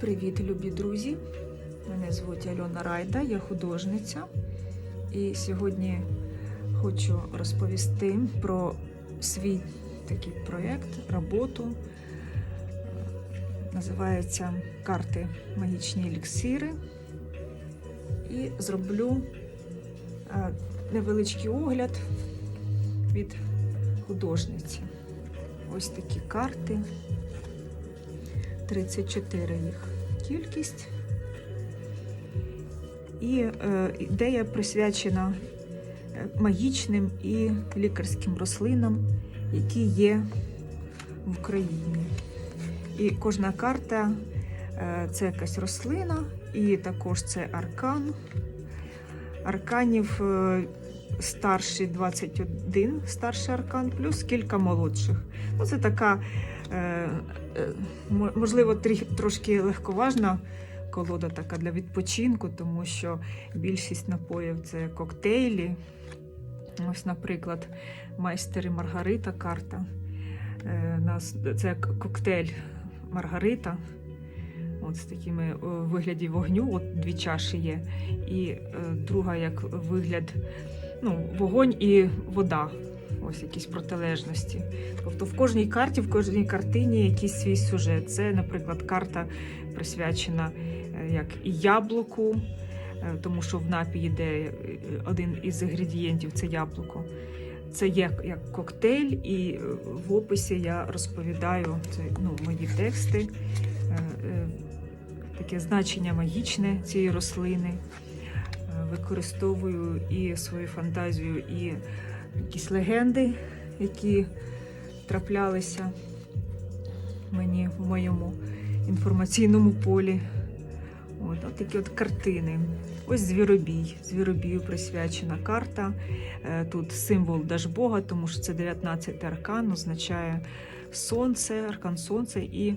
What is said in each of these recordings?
Привіт, любі друзі! Мене звуть Альона Райда, я художниця. І сьогодні хочу розповісти про свій такий проєкт, роботу. Називається Карти Магічні еліксири. І зроблю е, невеличкий огляд від художниці. Ось такі карти. 34 їх кількість. І е, ідея присвячена е, магічним і лікарським рослинам, які є в Україні. І кожна карта е, це якась рослина, і також це аркан. Арканів е, старший 21, старший аркан, плюс кілька молодших. Ну, це така, можливо, трошки легковажна колода така для відпочинку, тому що більшість напоїв це коктейлі. Ось, наприклад, майстер і Маргарита карта. Е, це коктейль Маргарита. От з такими вигляді вогню, от дві чаші є. І е, друга як вигляд, ну, вогонь і вода. Ось якісь протилежності. Тобто в кожній карті, в кожній картині якийсь свій сюжет. Це, наприклад, карта присвячена е, як яблуку, е, тому що в напії йде е, один із інгредієнтів це яблуко. Це є як коктейль, і в описі я розповідаю це ну, мої тексти, таке значення магічне цієї рослини. Використовую і свою фантазію, і якісь легенди, які траплялися мені в моєму інформаційному полі. От, от такі от картини. Ось звіробій. Звіробію присвячена карта. Е, Тут символ Дажбога, тому що це 19 аркан, означає сонце, аркан сонця і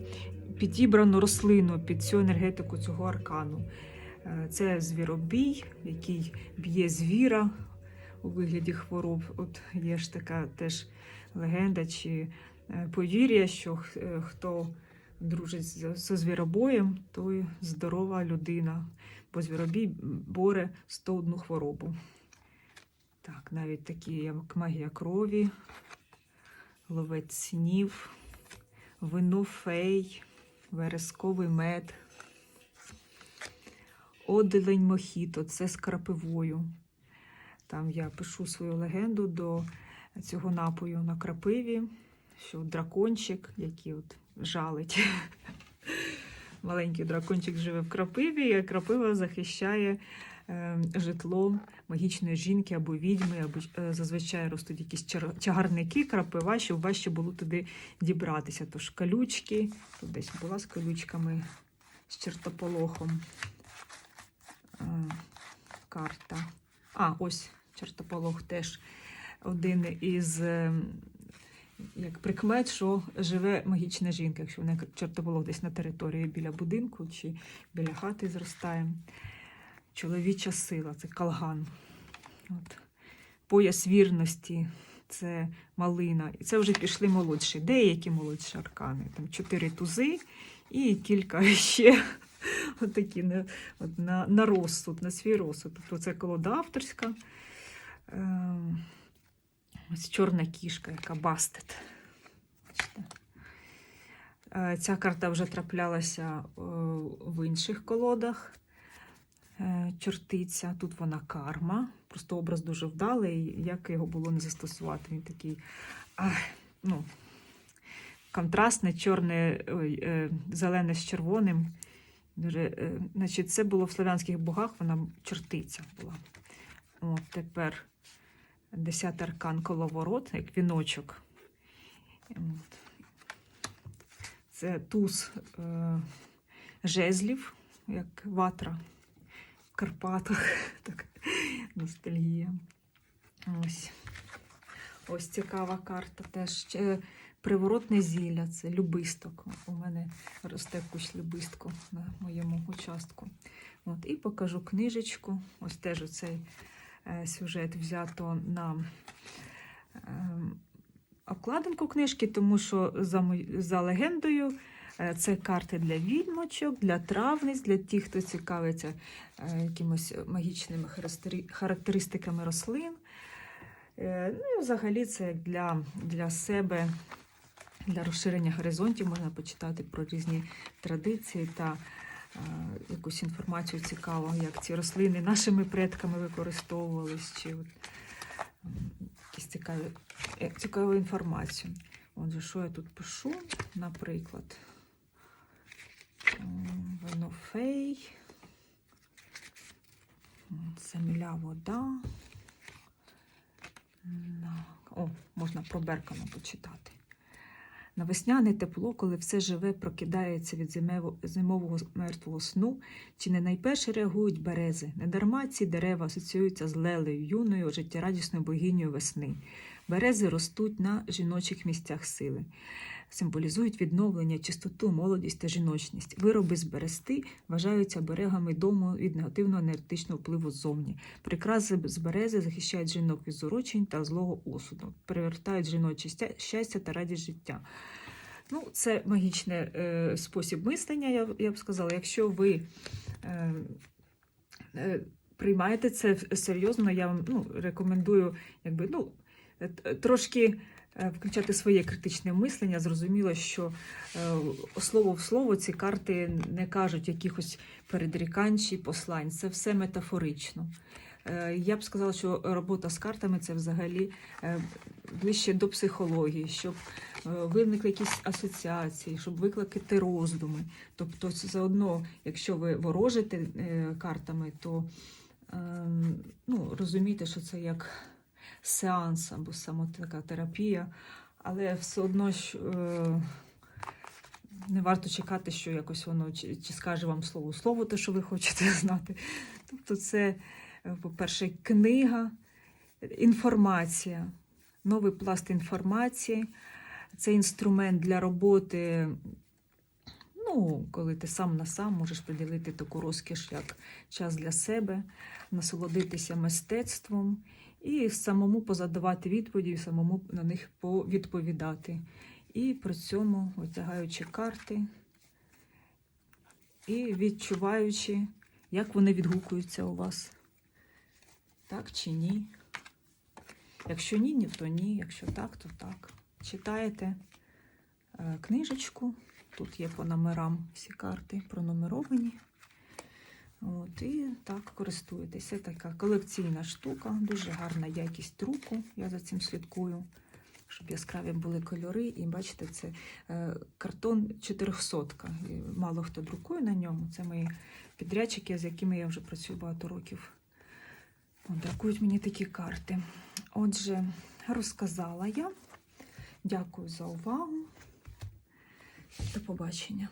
підібрану рослину під цю енергетику цього аркану. Е, Це звіробій, який б'є звіра у вигляді хвороб. От є ж така теж легенда чи е, повір'я, що е, хто дружить зі звіробоєм, той здорова людина, бо звіробій боре 101 хворобу. Так, навіть такі, як магія крові, ловець снів, вино фей, вересковий мед, оделень мохіто, це з крапивою. Там я пишу свою легенду до цього напою на крапиві, що дракончик, який от жалить. Маленький дракончик живе в крапиві, і крапива захищає е, житло магічної жінки або відьми, або е, зазвичай ростуть якісь чагарники, крапива, щоб важче було туди дібратися. Тож калючки, тут десь була з калючками, з чертополохом. Е, карта. А, ось чертополох теж один із е, як прикмет, що живе магічна жінка, якщо вона чертополох десь на території біля будинку чи біля хати зростає. Чоловіча сила це калган. От. Пояс вірності це малина. І це вже пішли молодші, деякі молодші аркани. Там чотири тузи і кілька ще от такі на, на розсуд, на свій розсуд. Тобто це колода авторська. Ем, Ось чорна кішка, яка бастет. Бачите? Е, Ця карта вже траплялася е, в інших колодах. Е, Чортиця, тут вона карма. Просто образ дуже вдалий, як його було не застосувати. Він такий ну, контрастне, чорне, зелене з червоним. Дуже, значить, це було в славянських богах, вона чортиця була. От тепер Десятий аркан коловорот, як віночок. Це туз е, жезлів, як ватра в Карпатах. Так, ностальгія. Ось. Ось цікава карта. Теж приворотне зілля, це любисток. У мене росте кущ любистку на моєму участку. От, і покажу книжечку. Ось теж оцей сюжет взято на е, обкладинку книжки, тому що за, за легендою Е, Це карти для відьмочок, для травниць, для тих, хто цікавиться е, якимось магічними характеристиками рослин. Е, Ну і взагалі це для, для себе, для розширення горизонтів можна почитати про різні традиції та е, якусь інформацію цікаву, як ці рослини нашими предками використовувались, чи от, якісь цікаві, е, цікаву інформацію. Отже, що я тут пишу? Наприклад, м, винофей, м, земля, вода. О, можна про Беркана почитати. На весняне тепло, коли все живе прокидається від зимового мертвого сну, чи не найперше реагують берези. Недарма ці дерева асоціюються з лелею, юною, життєрадісною богинею весни. Берези ростуть на жіночих місцях сили, символізують відновлення, чистоту, молодість та жіночність. Вироби з берести вважаються берегами дому від негативного енергетичного впливу ззовні. Прикраси з берези захищають жінок від зурочень та злого осуду, привертають жіноче щастя та радість життя. Ну, це магічний е, спосіб мислення, я, я б сказала. Якщо ви е, е, приймаєте це серйозно, я вам ну, рекомендую якби, ну, трошки е, включати своє критичне мислення. Зрозуміло, що е, слово в слово ці карти не кажуть якихось передрікань чи послань. Це все метафорично. Е, Я б сказала, що робота з картами це взагалі е, ближче до психології, щоб е, виникли якісь асоціації, щоб викликати роздуми. Тобто, це заодно, якщо ви ворожите е, картами, то ем, ну, розумійте, що це як сеанс або саме така терапія, але все одно ж, е, не варто чекати, що якось воно чи, чи скаже вам слово слово, те, що ви хочете знати. Тобто, це, е, по-перше, книга, інформація, новий пласт інформації. Це інструмент для роботи. Ну, коли ти сам на сам можеш приділити таку розкіш, як час для себе, насолодитися мистецтвом і самому позадавати відповіді, самому на них відповідати. І при цьому витягаючи карти і відчуваючи, як вони відгукуються у вас. Так чи ні? Якщо ні, ні, то ні. Якщо так, то так. Читаєте е, книжечку. Тут є по номерам всі карти пронумеровані. От, і так користуєтеся. Така колекційна штука, дуже гарна якість друку. Я за цим слідкую, щоб яскраві були кольори. І бачите, це е, картон 400. Мало хто друкує на ньому. Це мої підрядчики, з якими я вже працюю багато років. От, друкують мені такі карти. Отже, розказала я. Дякую за увагу. До побачення.